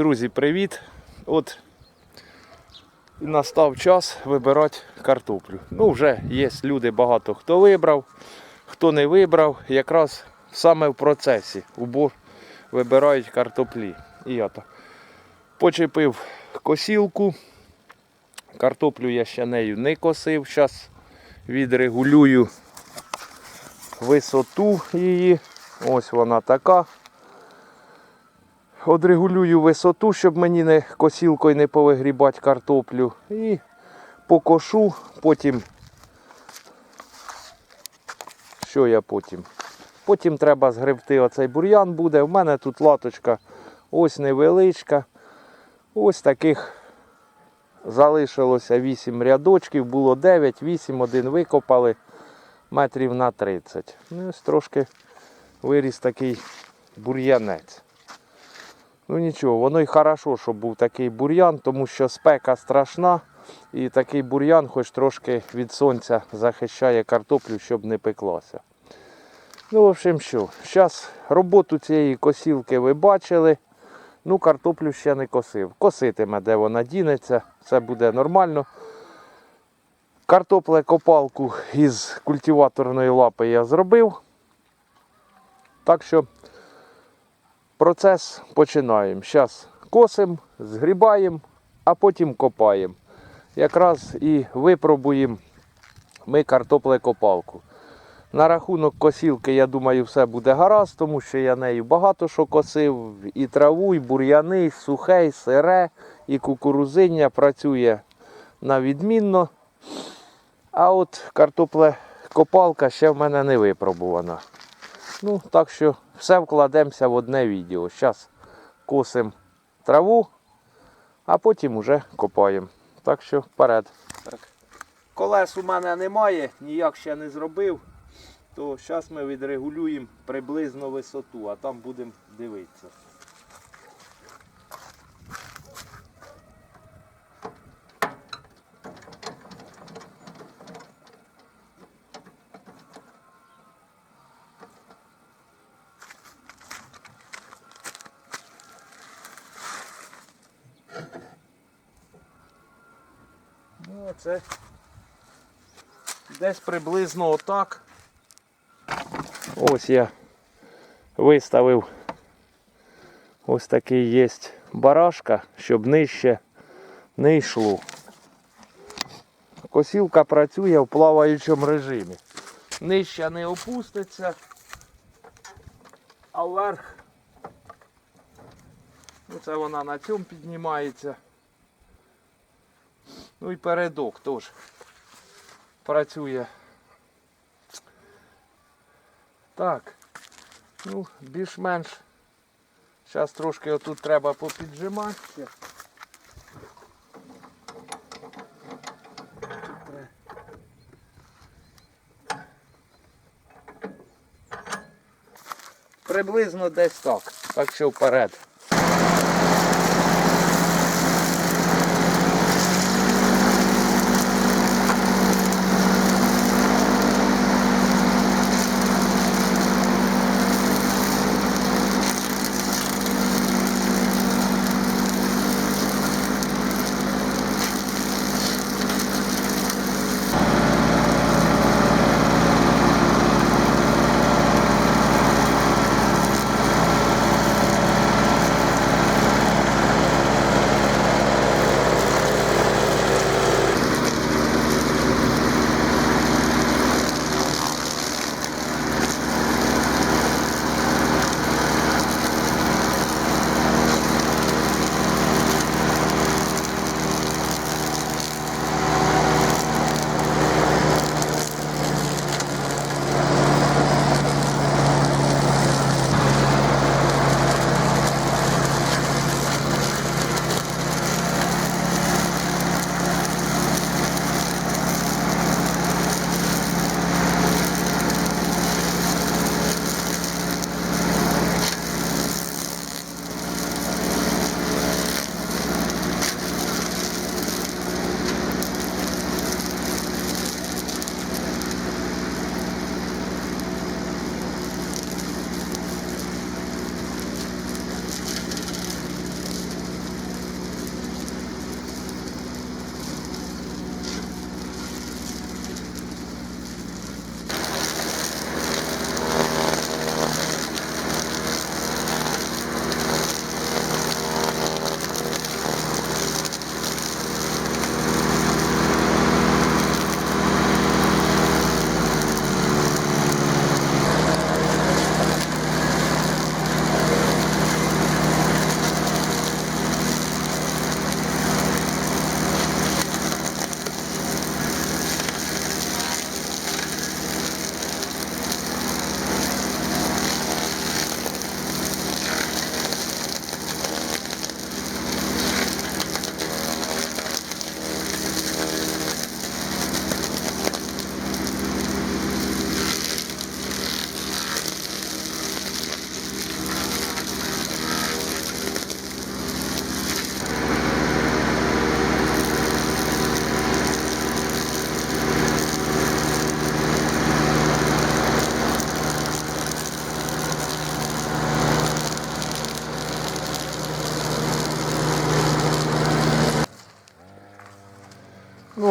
Друзі, привіт! От і настав час вибирати картоплю. Ну, вже є люди багато хто вибрав, хто не вибрав, якраз саме в процесі убор вибирають картоплі. І я то почепив косілку. Картоплю я ще нею не косив. Зараз відрегулюю висоту її. Ось вона така. Одрегулюю висоту, щоб мені не косілкою не повигрібати картоплю. І покошу, потім. Що я потім? Потім треба згребти оцей бур'ян буде. У мене тут латочка ось невеличка. Ось таких залишилося 8 рядочків, було 9, 8, один викопали метрів на 30. Ну, ось трошки виріс такий бур'янець. Ну нічого, воно й хорошо, щоб був такий бур'ян, тому що спека страшна. І такий бур'ян хоч трошки від сонця захищає картоплю, щоб не пеклася. Ну, в общем, що, зараз роботу цієї косілки ви бачили. Ну, картоплю ще не косив. Коситиме, де вона дінеться, все буде нормально. Картоплекопалку із культиваторної лапи я зробив. Так що процес починаємо. Зараз косимо, згрібаємо, а потім копаємо. Якраз і випробуємо ми картоплекопалку. На рахунок косілки, я думаю, все буде гаразд, тому що я нею багато що косив. І траву, і бур'яни, і сухе, і сире, і кукурузиння працює на відмінно. А от картоплекопалка ще в мене не випробувана. Ну, так що все вкладемося в одне відео. Зараз косимо траву, а потім уже копаємо. Так що вперед. Так. Колес у мене немає, ніяк ще не зробив. То зараз ми відрегулюємо приблизно висоту, а там будемо дивитися. Ну, це десь приблизно отак. Ось я виставив ось такий є барашка, щоб нижче не йшло. Косілка працює в плаваючому режимі. Нижче не опуститься, а вверх, ну це вона на цьому піднімається. Ну і передок теж працює. Так, ну, більш-менш. Зараз трошки отут треба попіджимати. Приблизно десь так. Так що вперед.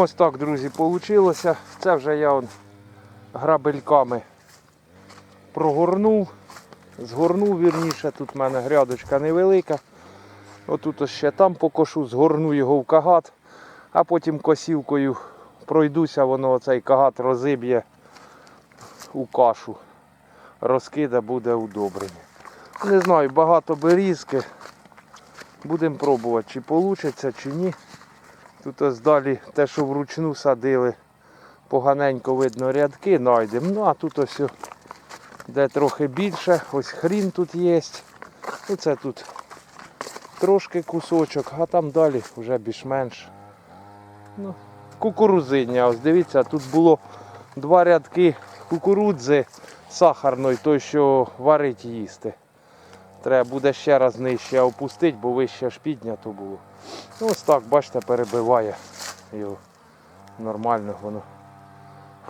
Ось так, друзі, вийшло. Це вже я он грабельками прогорнув, згорнув вірніше. Тут в мене грядочка невелика. Отут ось ще там покошу, згорну його в кагат, а потім косівкою пройдуся, воно оцей кагат розиб'є у кашу. Розкида буде удобрення. Не знаю, багато берізки. Будемо пробувати, чи вийде, чи ні. Тут ось далі те, що вручну садили, поганенько видно рядки знайдемо. Ну а тут ось де трохи більше, ось хрін тут є. Оце тут трошки кусочок, а там далі вже більш-менш. Ну, кукурузиння. Ось дивіться, тут було два рядки кукурудзи сахарної, той, що варить їсти. Треба буде ще раз нижче опустити, бо вище ж піднято було. Ну, ось так, бачите, перебиває його. Нормально воно.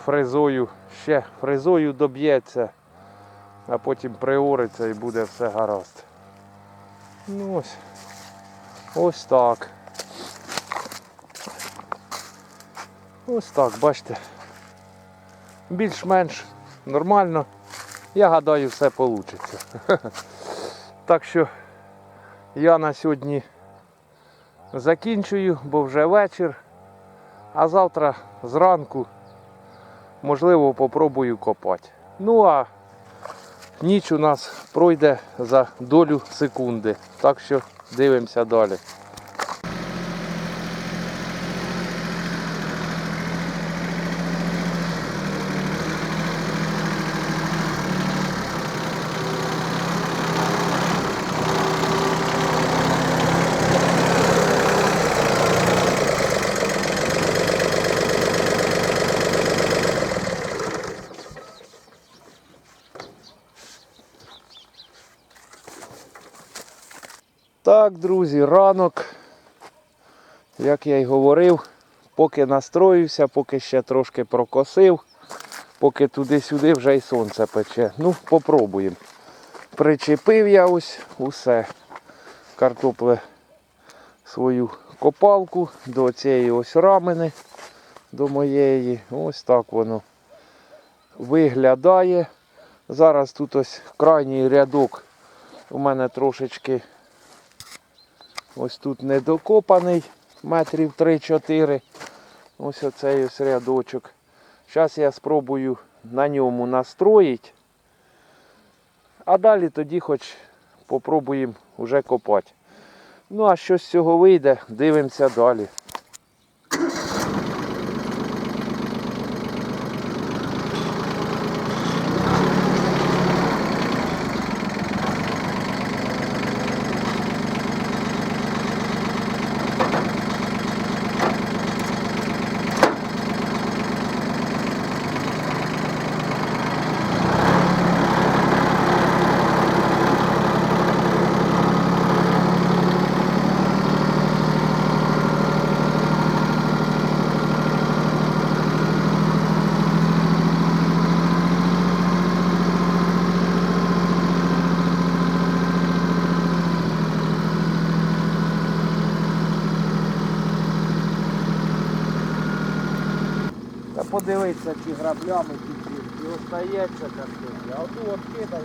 Фрезою, ще фрезою доб'ється, а потім приориться і буде все гаразд. Ну ось. Ось так. Ось так, бачите. Більш-менш нормально. Я гадаю, все вийде. Так що я на сьогодні закінчую, бо вже вечір. А завтра зранку, можливо, попробую копати. Ну а ніч у нас пройде за долю секунди. Так що дивимося далі. Так, друзі, ранок, як я й говорив, поки настроївся, поки ще трошки прокосив, поки туди-сюди вже й сонце пече. Ну, попробуємо. Причепив я ось усе. Картопле свою копалку до цієї ось рамини, до моєї. Ось так воно виглядає. Зараз тут ось крайній рядок у мене трошечки Ось тут недокопаний, метрів 3-4. Ось оцей ось рядочок. Зараз я спробую на ньому настроїти. А далі тоді хоч попробуємо вже копати. Ну а що з цього вийде, дивимося далі. Та подивитися, чи граблями, чи. І остається картопля. А ту от кидає.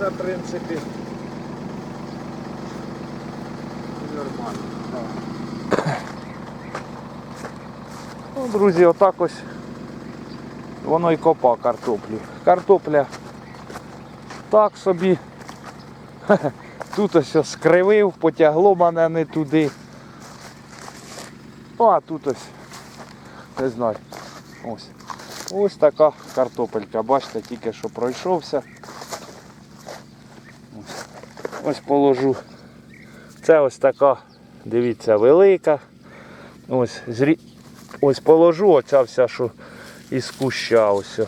Це в принципі нормально. Ну, друзі, отак ось воно і копа картоплю. Картопля так собі. Тут ось скривив, потягло мене не туди. Ну, а тут ось, не знаю. Ось. Ось така картопелька. Бачите, тільки що пройшовся. Ось, положу. Це ось така, дивіться, велика. Ось, зрі... ось положу оця вся, що із куща ось.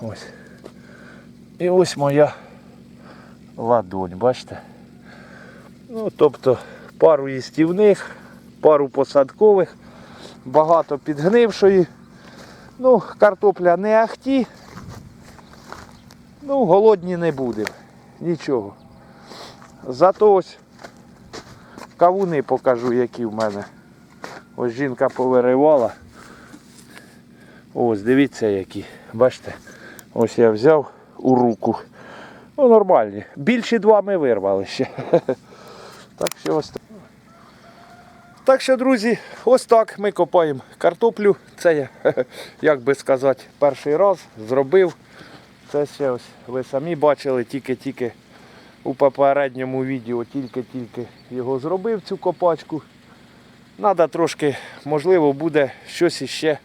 Ось. І ось моя ладонь, бачите? Ну, тобто пару їстівних, пару посадкових, багато підгнившої. Ну, картопля не ахті. Ну, голодні не будемо. Нічого. Зато ось кавуни покажу, які в мене. Ось жінка повиривала. Ось, дивіться які. Бачите? Ось я взяв у руку. Ну, нормальні. Більші два ми вирвали ще. Так що ось так. Так що, друзі, ось так ми копаємо картоплю. Це я, як би сказати, перший раз зробив. Це ще ось ви самі бачили, тільки-тільки у попередньому відео тільки-тільки його зробив цю копачку. Треба трошки, можливо, буде щось іще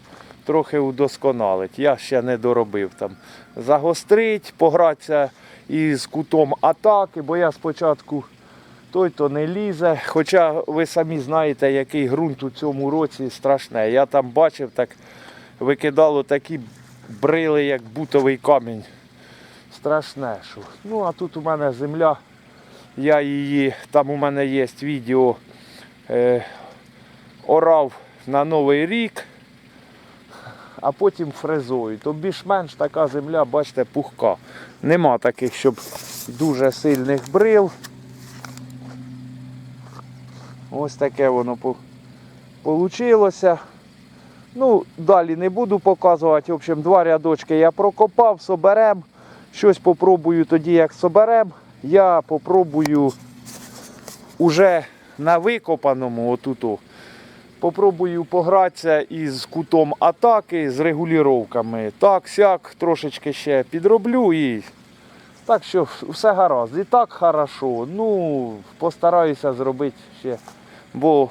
трохи удосконалити. Я ще не доробив там. Загострить, погратися із кутом атаки, бо я спочатку той то не лізе. Хоча ви самі знаєте, який ґрунт у цьому році страшне. Я там бачив, так викидало такі брили, як бутовий камінь. Страшне. що. Ну, а тут у мене земля. Я її, там у мене є відео, е, орав на Новий рік, а потім фрезою. То більш-менш така земля, бачите, пухка. Нема таких, щоб дуже сильних брил. Ось таке воно по- получилося. Ну, далі не буду показувати. В общем, два рядочки я прокопав, соберем. Щось попробую тоді, як соберем. Я попробую уже на викопаному отуту. Попробую погратися із кутом атаки, з регулюваннями. Так, сяк, трошечки ще підроблю і так що все гаразд. І так хорошо. Ну, постараюся зробити ще, бо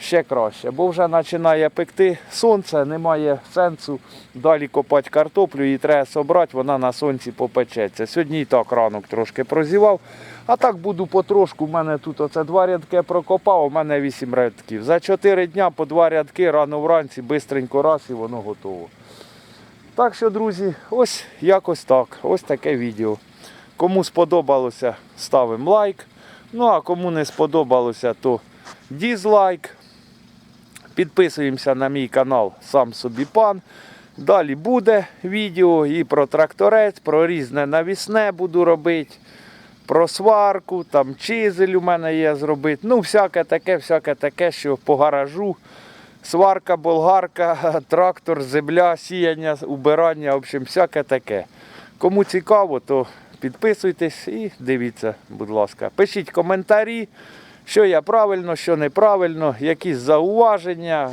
ще краще. Бо вже починає пекти сонце, немає сенсу далі копати картоплю, її треба собрати, вона на сонці попечеться. Сьогодні і так ранок трошки прозівав. А так буду потрошку. У мене тут оце два рядки прокопав, у мене вісім рядків. За чотири дня по два рядки рано вранці, бистренько раз і воно готово. Так що, друзі, ось якось так. Ось таке відео. Кому сподобалося, ставимо лайк. Ну а кому не сподобалося, то дізлайк. Підписуємося на мій канал Сам собі пан. Далі буде відео і про тракторець, про різне навісне буду робити, про сварку, там чизель у мене є зробити. Ну, всяке таке, всяке таке, що по гаражу. Сварка, болгарка, трактор, земля, сіяння, убирання, в общем, всяке таке. Кому цікаво, то підписуйтесь і дивіться, будь ласка. Пишіть коментарі, що я правильно, що неправильно, якісь зауваження.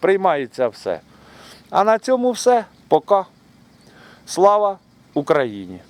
Приймається все. А на цьому все. Пока. Слава Україні!